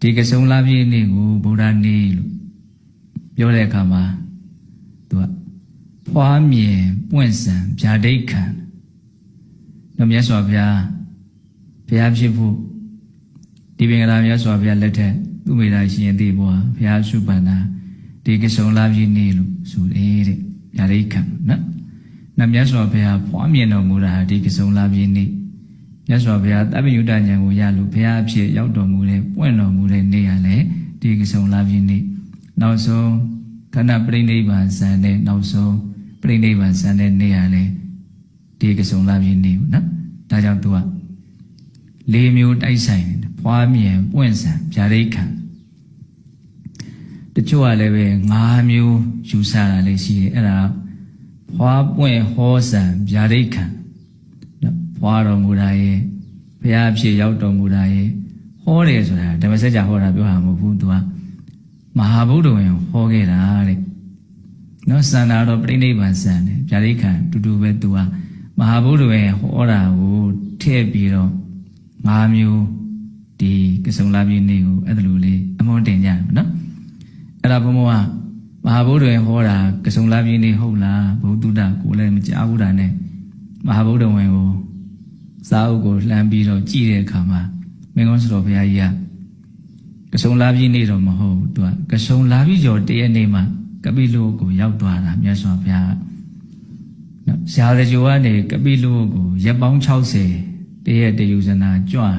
ဒီကစုံလာပြည့်နေ့ကိုဗုဒ္ဓနေ့လို့ပြောတဲ့အခါမှာသူကဖွားမြင်ပွင့်စံဗျာဒိတ်ခံတော့မြတ်စွာဘုရားဘုရားဖြစ်ဖို့ဒီပင်ကရာမြတ်စွာဘုရားလက်ထက်သူမိသားရှင်သေးဘွားဘုရားစုပန္နာဒီကစုံလာပြည့်နေ့လို့ဆိုတယ်တဲ့ဗျာဒိတ်ခံနော်နတ်မြတ်စွာဘုရားဖွားမြင်တော်မူတာဟာဒီကစုံလာပြည့်နေ့ မြတ်စွာဘုရားတပ္ပယုတဉာဏ်ကိုရလို့ဘုရားအဖြစ်ရောက်တော်မူတဲ့ပွင့်တော်မူတဲ့နေ့ဟာလေဒီကစုံလာပြည့်နေ့နောက်ဆုံးခန္ဓာပြိဋိဘံဇန်တဲ့နောက်ဆုံးပြိဋိဘံဇန်တဲ့နေ့ဟာလေဒီကစုံလာပြည့်နေ့နော်ဒါကြောင့်သူကလေးမျိုးတိုက်ဆိုင်တယ်ဖွားမြင်ပွင့်စံဗျာဒိတ်ခံတချို့ကလည်းပဲ၅မျိုးယူဆတာလည်းရှိတယ်အဲ့ဒါဖွားပွင့်ဟောစံဗျာဒိတ်ခံ နော်ဖွားတော်မူတာရဲ့ဘုရားအဖြစ်ရောက်တော်မူတာရဲ့ဟောတယ်ဆိုတာဓမ္မစကြာဟောတာပြောတာမဟုတ်ဘူးသူကမဟာဗုဒ္ဓဝင်ဟောခဲ့တာတဲ့နော်စန္ဒာတော်ပြိဋိဘံစံတယ်ဗျာဒိတ်ခံတူတူပဲသူကမဟာဗုဒ္ဓဝင်ဟောတာကိုထည့်ပြီးတော့၅မျိုးဒီကစုံလာပြည့်နေ့ကိုအဲ့ဒါလိုလေးအမွန်တင်ကြတယ်နော်အဲ့ဒါဘုံဘုံကမဟာဗုဒ္ဓဝင်ဟောတာကစုံလာပြည့်နေ့ဟုတ်လားဘုဒ္ဓတကိုလည်းမကြားဘူးတာနဲ့မဟာဗုဒ္ဓဝင်ကို စာအုပ်ကိုလှမ်းပြီးတော့ကြည့်တဲ့အခါမှာမင်းကုန်းစတော်ဘုရားကြီးကကစုံလာပြည့်နေ့တော့မဟုတ်ဘူးသူကကစုံလာပြည့်ကျော်တရက်နေ့မှာကပိလုကိုရောက်သွားတာမြတ်စွာဘုရားနော်ဇာတကြိုကနေကပိလုကိုရက်ပေါင်း60တရက်တယူဇနာကြွတာ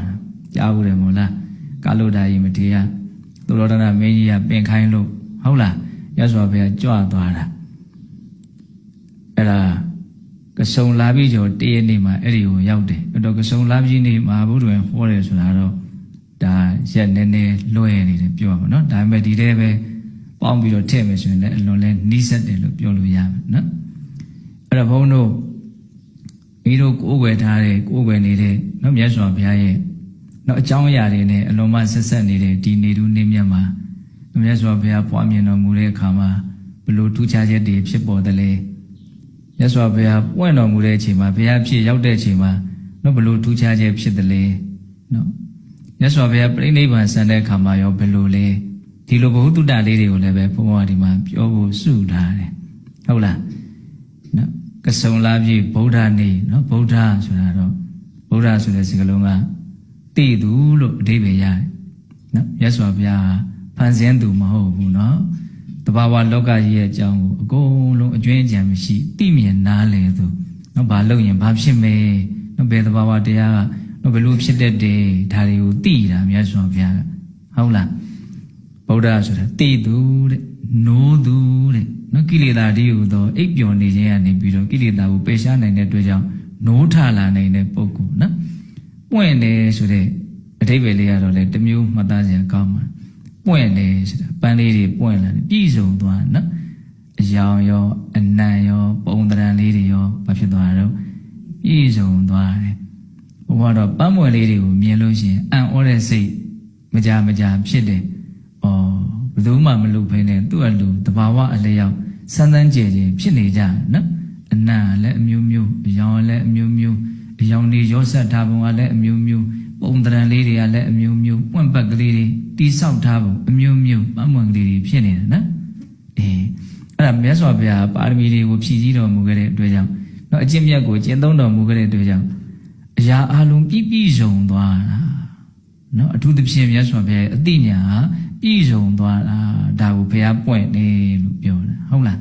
ကြားဘူးတယ်မို့လားကာလုဒ္ဒါယီမထေရသုလောဒနာမင်းကြီးကပင်ခိုင်းလို့ဟုတ်လားမြတ်စွာဘုရားကြွသွားတာအဲ့ဒါ ကစုံလာပြီးကျော်တရက်နေ့မှာအဲ့ဒီကိုရောက်တယ်အဲ့တော့ကစုံလာပြီးနေ့မှာဘုဒ္ဓဝင်ဟောတယ်ဆိုတာတော့ဒါရက်နည်းနည်းလွှဲနေတယ်ပြောပါတော့ဒါပေမဲ့ဒီတဲ့ပဲပေါင်းပြီးတော့ထည့်မယ်ဆိုရင်လည်းအလွန်လဲနီးစပ်တယ်လို့ပြောလို့ရမယ်နော်အဲ့တော့ဘုန်းတို့မိတို့ကိုးကွယ်ထားတဲ့ကိုးကွယ်နေတဲ့နော်မြတ်စွာဘုရားရဲ့နော်အကြောင်းအရာတွေနဲ့အလွန်မှဆက်ဆက်နေတဲ့ဒီနေတူးနေမြတ်မှာမြတ်စွာဘုရားပွားမြင်တော်မူတဲ့အခါမှာဘလို့ထူးခြားချက်တွေဖြစ်ပေါ်တယ်လဲ မြတ်စွာဘုရားပွင့်တော်မူတဲ့အချိန်မှာဘုရားဖြစ်ရောက်တဲ့အချိန်မှာနော်ဘလို့ထူးခြားချက်ဖြစ်တယ်လဲနော်မြတ်စွာဘုရားပြိဋိဘံဆန်တဲ့အခါမှာရောဘလို့လဲဒီလိုဘဟုတုတ္တလေးတွေကိုလည်းပဲဘုန်းတော်ဒီမှာပြောဖို့စုထားတယ်ဟုတ်လားနော်ကစုံလာပြီဗုဒ္ဓနေ့နော်ဗုဒ္ဓဆိုတာတော့ဗုဒ္ဓဆိုတဲ့စကားလုံးကတည်သူလို့အဓိပ္ပာယ်ရတယ်နော်မြတ်စွာဘုရားဖန်ဆင်းသူမဟုတ်ဘူးနော် တဘာဝလောကကြီးရဲ့အကြောင်းကိုအကုန်လုံးအကျွင်းအကြံမရှိသိမြင်နားလည်သူနော်ဘာလို့ရင်ဘာဖြစ်မယ်နော်ဘယ်တဘာဝတရားကနော်ဘယ်လိုဖြစ်တတ်တယ်ဒါတွေကိုသိတာမြတ်စွာဘုရားဟုတ်လားဗုဒ္ဓဆိုတာတည်သူတဲ့နိုးသူတဲ့နော်ကိလေသာတည်းဟူသောအိပ်ပျော်နေခြင်းကနေပြီးတော့ကိလေသာကိုပယ်ရှားနိုင်တဲ့အတွက်ကြောင့်နိုးထလာနိုင်တဲ့ပုဂ္ဂိုလ်နော်ပွင့်တယ်ဆိုတဲ့အဓိပ္ပာယ်လေးကတော့လေတစ်မျိုးမှတ်သားစရာကောင်းပါ ပွင့်တယ်ဆိုတာပန်းလေးတွေပွင့်လာတယ်ပြည့်စုံသွားနော်အယောင်ရောအနံ့ရောပုံတရံလေးတွေရောဘာဖြစ်သွားတော့ပြည့်စုံသွားတယ်ဘုရားတော့ပန်းမွယ်လေးတွေကိုမြင်လို့ရှိရင်အံ့ဩတဲ့စိတ်မကြမကြဖြစ်တယ်။အော်ဘယ်သူမှမလုပ်ဖ ೇನೆ သူ့အလူတဘာဝအလျောက်စမ်းစမ်းကြဲကြဲဖြစ်နေကြတယ်နော်။အနံ့လည်းအမျိုးမျိုးအယောင်လည်းအမျိုးမျိုးအယောင်တွေရောဆက်ထားပုံကလည်းအမျိုးမျိုး ပုံတရံလေးတွေကလည်းအမျိုးမျိုးပွင့်ပတ်ကလေးတွေတိဆောက်ထားပုံအမျိုးမျိုးပန်းမွယ်ကလေးတွေဖြစ်နေတယ်နော်။အေးအဲ့ဒါမြတ်စွာဘုရားပါရမီတွေကိုဖြည့်ဆည်းတော်မူခဲ့တဲ့အတွက်ကြောင့်နော်အကျင့်မြတ်ကိုကျင့်သုံးတော်မူခဲ့တဲ့အတွက်ကြောင့်အရာအလုံးပြည့်ပြည့်စုံသွားတာနော်အထူးသဖြင့်မြတ်စွာဘုရားရဲ့အသိဉာဏ်ဟာပြည့်စုံသွားတာဒါကိုဘုရားပွင့်နေလို့ပြောတာဟုတ်လား